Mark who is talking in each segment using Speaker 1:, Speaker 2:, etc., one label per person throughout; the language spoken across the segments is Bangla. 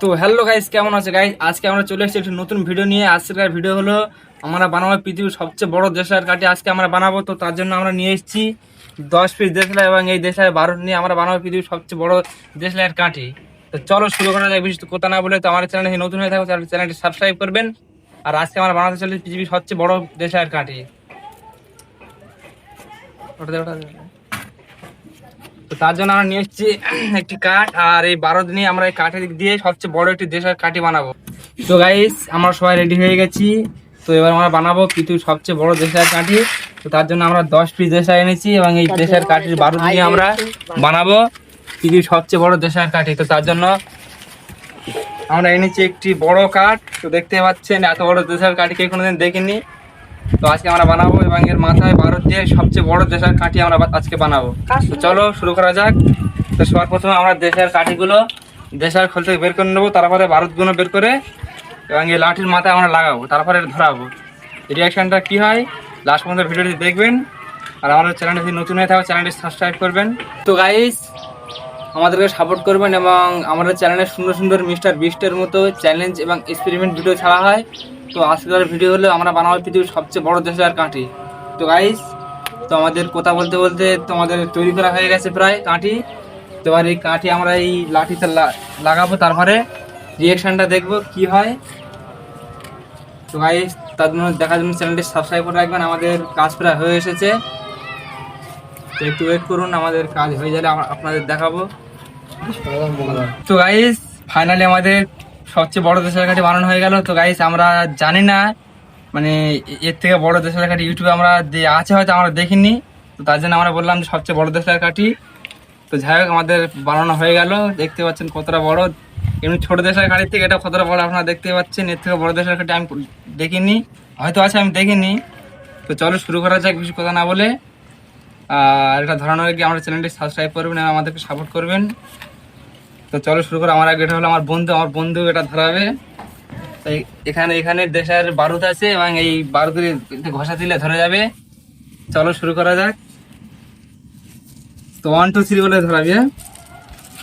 Speaker 1: তো হ্যালো গাইস, কেমন আছে গাইস? আজকে আমরা চলে এসেছি একটি নতুন ভিডিও নিয়ে। আজকের ভিডিও হলো আমরা বানাবো পৃথিবীর সবচেয়ে বড় দেশলাইয়ের কাঠি আজকে আমরা বানাবো। তো তার জন্য আমরা নিয়ে এসেছি দশ পিস দেশলাই এবং এই দেশলাই বারো নিয়ে আমরা বানাবো পৃথিবীর সবচেয়ে বড় দেশলাইয়ের কাঠি তো চলো শুরু করা যাক বেশি কথা না বলে। তো আমার চ্যানেলে নতুন হয়ে থাকো চ্যানেলটি সাবস্ক্রাইব করবেন। আর আজকে আমরা বানাতে চলেছি পৃথিবীর সবচেয়ে বড় দেশলাইয়ের কাঠি ওটা ওটা। তো তার জন্য আমরা নিয়ে এসেছি একটি কাঠ, আর এই বারো দিনে আমরা এই কাঠের দিক দিয়ে সবচেয়ে বড় একটি দেশের কাঠি বানাবো। তো গাইস আমরা সবাই রেডি হয়ে গেছি। তো এবার আমরা বানাবো পৃথিবীর সবচেয়ে বড় দেশের কাঠি তো তার জন্য আমরা দশ পিস দেশা এনেছি এবং এই দেশের কাঠির বারো দিয়ে আমরা বানাবো পৃথিবীর সবচেয়ে বড় দেশের কাঠি তো তার জন্য আমরা এনেছি একটি বড় কাঠ। তো দেখতে পাচ্ছেন, এত বড় দেশের কাঠি কে কোনোদিন দেখিনি। তো আজকে আমরা বানাবো এবং এর মাথায় ভারত দিয়ে সবচেয়ে বড় দেশের কাঠি আমরা আজকে বানাবো। তো চলো শুরু করা যাক। তো সবার প্রথমে আমরা দেশের কাঠিগুলো দেশের খোল থেকে বের করে নেব তারপরে ভারতগুলো বের করে এবং এই লাঠির মাথায় আমরা লাগাবো তারপরে ধরাবো। রিয়াকশানটা কী হয়? লাস্ট পর্যন্ত ভিডিওটি দেখবেন। আর আমাদের চ্যানেলটি যদি নতুন হয়ে থাকে চ্যানেলটি সাবস্ক্রাইব করবেন। তো গাইস আমাদেরকে সাপোর্ট করবেন এবং আমাদের চ্যানেলে সুন্দর সুন্দর মিস্টার বিস্টের মতো চ্যালেঞ্জ এবং এক্সপেরিমেন্ট ভিডিও ছাড়া হয়। তো আজকের ভিডিও হলো আমরা বানাবো পৃথিবীর সবচেয়ে বড় দেশের কাঠি তো গাইস তো আমাদের কথা বলতে বলতে তো আমাদের তৈরি করা হয়ে গেছে প্রায় কাঠি তো এবার এই কাঠি আমরা এই লাঠিতে লাগাবো, তারপরে রিয়েকশানটা দেখব কি হয়। তো গাইস তার জন্য দেখার জন্য চ্যানেলটি সাবস্ক্রাইব করে রাখবেন, আমাদের কাজ প্রায় হয়ে এসেছে। তো একটু ওয়েট করুন, আমাদের কাজ হয়ে গেলে আপনাদের দেখাবো। তো গাইস ফাইনালি আমাদের সবচেয়ে বড় দেশের কাঠি বানানো হয়ে গেল। তো গাইস আমরা জানি না মানে এর থেকে বড় দেশের কাঠি ইউটিউবে আমরা আছে হয়তো আমরা দেখিনি। তো তার জন্য আমরা বললাম যে সবচেয়ে বড় দেশের কাঠি তো যাই হোক, আমাদের বানানো হয়ে গেল। দেখতে পাচ্ছেন কতটা বড়। এমনি ছোট দেশের কাঠির থেকে এটা কতটা বড় আপনারা দেখতে পাচ্ছেন। এর থেকে বড় দেশের কাঠি আমি দেখিনি। হয়তো আছে, আমি দেখিনি। তো চলো শুরু করা যাক বেশি কথা না বলে। আর এটা ধরানোর আগে আমার চ্যানেলটি সাবস্ক্রাইব করবেন এবং আমাদেরকে সাপোর্ট করবেন। তো চলো শুরু করো। আমার আগে এটা হলো আমার বন্ধু আমার বন্ধু এটা ধরাবে তাই এখানে এখানে দেশের বারুদ আছে এবং এই বারুদের ঘষা দিলে ধরে যাবে। চলো শুরু করা যাক। তো ওয়ান টু থ্রি বলে ধরাবি হ্যাঁ?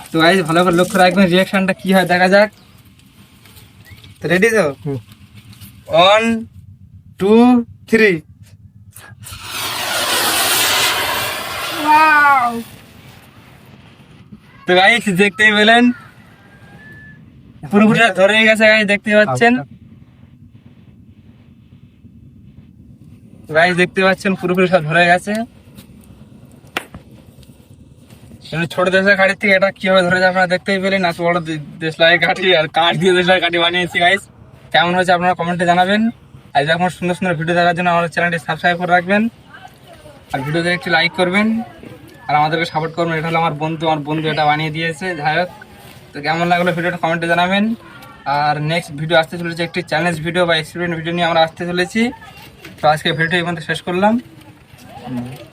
Speaker 1: তো গাইজ ভালো করে লক্ষ্য রাখবেন রিয়াকশনটা কি হয় দেখা যাক। তো রেডি তো? ওয়ান টু থ্রি তো গাইস দেখতেই পেলেন। পুরোপুরি ধরে গেছে গাইস দেখতে পাচ্ছেন? গাইস দেখতে পাচ্ছেন, পুরোপুরি সব ধরে গেছে। ছোট দেশের কাঠি থেকে এটা কীভাবে ধরে যায় আপনারা দেখতেই পেলেন, এত বড় দেশলাই কাঠি আর কাঠ দিয়ে দেশলাই কাঠি বানিয়েছি গাইস কেমন হয়েছে আপনারা কমেন্টে জানাবেন। আর এরকম সুন্দর সুন্দর ভিডিও দেখার জন্য আমাদের চ্যানেলটি সাবস্ক্রাইব করে রাখবেন। আর ভিডিওতে একটু লাইক করবেন। আর আমাদেরকে সাপোর্ট করবেন, এটা হলো আমার বন্ধু আমার বন্ধু এটা বানিয়ে দিয়েছে, যাই হোক। তো কেমন লাগল ভিডিওটা কমেন্টে জানাবেন। আর নেক্সট ভিডিও আসতে চলেছে একটি চ্যালেঞ্জ ভিডিও বা এক্সপিরিয়েন্ট ভিডিও নিয়ে আমরা আসতে চলেছি। তো আজকে ভিডিওটা এই শেষ করলাম।